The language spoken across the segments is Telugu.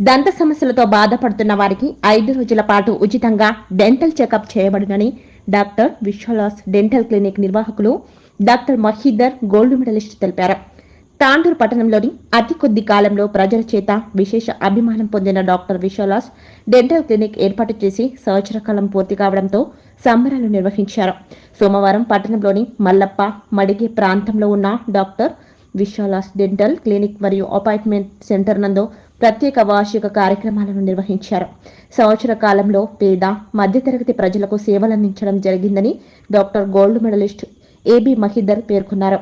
దంత సమస్యలతో బాధపడుతున్న వారికి ఐదు రోజుల పాటు ఉచితంగా డెంటల్ చెకప్ చేయబడునని డాక్టర్ విశ్వలాస్ డెంటల్ క్లినిక్ నిర్వాహకులు డాక్టర్ మహీదర్ గోల్డ్ మెడలిస్ట్ తెలిపారు. తాండూరు పట్టణంలోని అతి కొద్ది కాలంలో ప్రజల చేత విశేష అభిమానం పొందిన డాక్టర్ విశ్వలాస్ డెంటల్ క్లినిక్ ఏర్పాటు చేసి సంవత్సర కాలం పూర్తి కావడంతో సంబరాలు నిర్వహించారు. సోమవారం పట్టణంలోని మల్లప్ప మడిగి ప్రాంతంలో ఉన్న డాక్టర్ విశ్వలాస్ డెంటల్ క్లినిక్ మరియు అపాయింట్మెంట్ సెంటర్ నందు ప్రత్యేక వార్షిక కార్యక్రమాలను నిర్వహించారు. సంవత్సర కాలంలో పేద మధ్యతరగతి ప్రజలకు సేవలందించడం జరిగిందని doctor gold medalist AB Mahidhar పేర్కొన్నారు.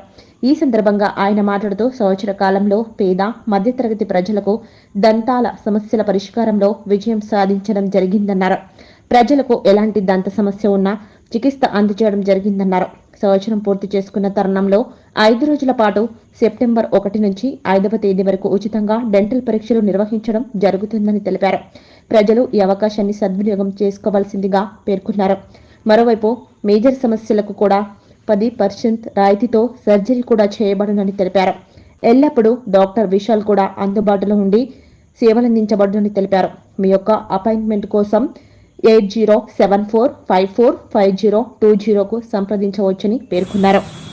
ఈ సందర్భంగా ఆయన మాట్లాడుతూ సంవత్సర కాలంలో పేద మధ్యతరగతి ప్రజలకు దంతాల సమస్యల పరిష్కారంలో విజయం సాధించడం జరిగిందన్నారు. ప్రజలకు ఎలాంటి దంత సమస్య ఉన్నా చికిత్స అందజేయడం జరిగిందన్నారు. సంవత్సరం పూర్తి చేసుకున్న తరుణంలో ఐదు రోజుల పాటు సెప్టెంబర్ ఒకటి నుంచి ఐదవ తేదీ వరకు ఉచితంగా డెంటల్ పరీక్షలు నిర్వహించడం జరుగుతుందని తెలిపారు. ప్రజలు ఈ అవకాశాన్ని సద్వినియోగం చేసుకోవాల్సిందిగా పేర్కొన్నారు. మరోవైపు మేజర్ సమస్యలకు కూడా పది పర్సెంట్ రాయితీతో సర్జరీ కూడా చేయబడునని తెలిపారు. ఎల్లప్పుడూ డాక్టర్ విశాల్ కూడా అందుబాటులో ఉండి సేవలందించబడునని తెలిపారు. మీ యొక్క అపాయింట్మెంట్ కోసం eight zero seven four five four five zero two జీరోకు సంప్రదించవచ్చని పేర్కొన్నారు.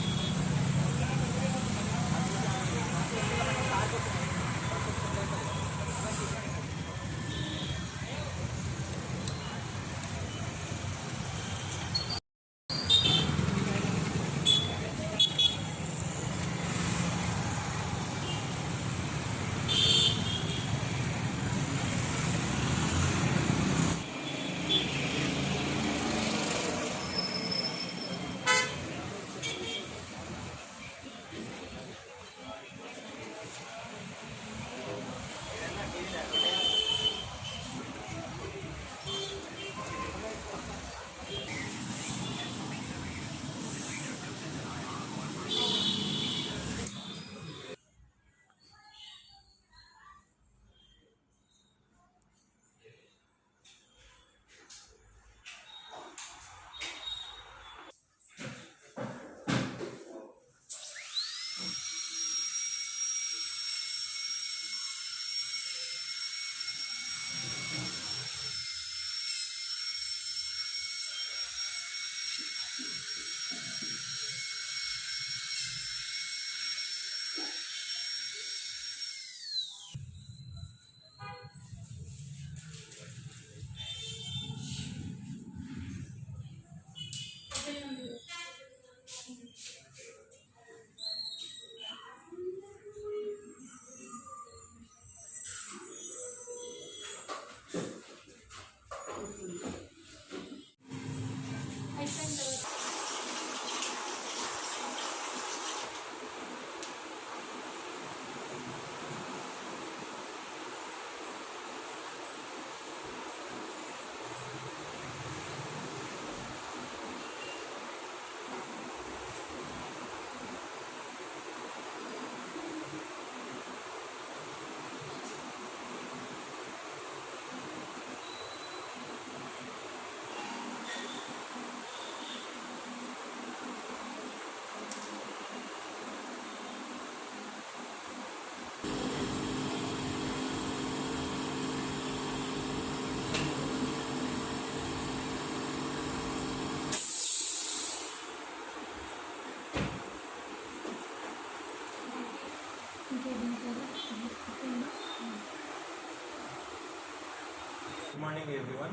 మార్నింగ్ ఎవ్రీవన్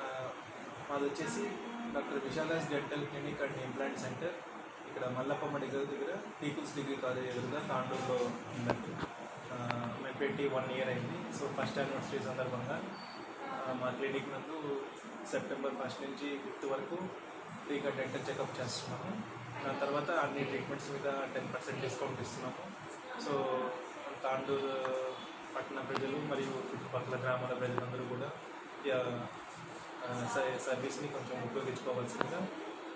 uh, మాది వచ్చేసి doctor Vishalas dental clinic and implant center. ఇక్కడ మల్లప్ప మెడికల్ దగ్గర పీపుల్స్ డిగ్రీ కాలేజ్ ఎదురుగా తాండూరులో ఉందండి. Uh, మేము పెట్టి వన్ ఇయర్ అయింది. సో ఫస్ట్ యానివర్సరీ సందర్భంగా uh, మా క్లినిక్ నందు సెప్టెంబర్ ఫస్ట్ నుంచి ఫిఫ్త్ వరకు ఫ్రీగా డెంటల్ చెకప్ చేస్తున్నాము. దాని తర్వాత అన్ని ట్రీట్మెంట్స్ మీద టెన్ పర్సెంట్ డిస్కౌంట్ ఇస్తున్నాము. సో తాండూరు పట్టణ ప్రజలు మరియు చుట్టుపక్కల గ్రామాల ప్రజలందరూ కూడా సర్వీస్ని కొంచెం ఉపయోగించుకోవాల్సిందిగా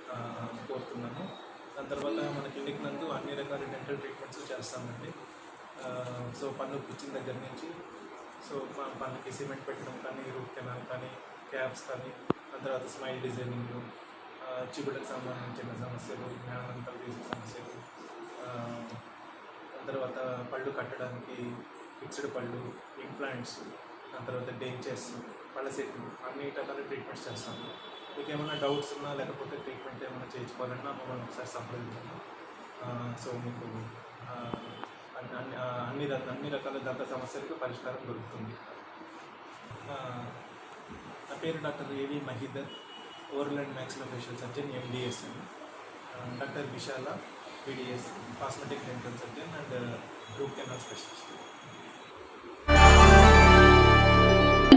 కోరుతున్నాము. కోరుతున్నాను దాని తర్వాత మన క్లినిక్ నందు అన్ని రకాల డెంటల్ ట్రీట్మెంట్స్ చేస్తామండి. సో పన్ను పిచ్చిన దగ్గర నుంచి సో పన్నుకి సిమెంట్ పెట్టడం కానీ రూట్ కెనాల్ కానీ క్యాబ్స్ కానీ దాని తర్వాత స్మైల్ డిజైనింగ్ చిగుడకు సంబంధించిన సమస్యలు జ్ఞానంతం తీసే సమస్యలు ఆ, దాని తర్వాత పళ్ళు కట్టడానికి ఫిక్స్డ్ పళ్ళు ఇంప్లాంట్స్ దాని తర్వాత డేంచర్స్ పళ్ళ అన్ని రకాల ట్రీట్మెంట్స్ చేస్తాము. మీకు ఏమైనా డౌట్స్ ఉన్నా లేకపోతే ట్రీట్మెంట్ ఏమైనా చేయించుకోవాలన్నా మమ్మల్ని ఒకసారి సంప్రదించండి. సో మీకు అన్ని అన్ని అన్ని రకాల అన్ని రకాల దంత సమస్యలకు పరిష్కారం దొరుకుతుంది. నా పేరు doctor AV Mahidhar oral and maxillofacial surgeon MDS doctor Vishala BDS cosmetic dental surgeon and root canal specialist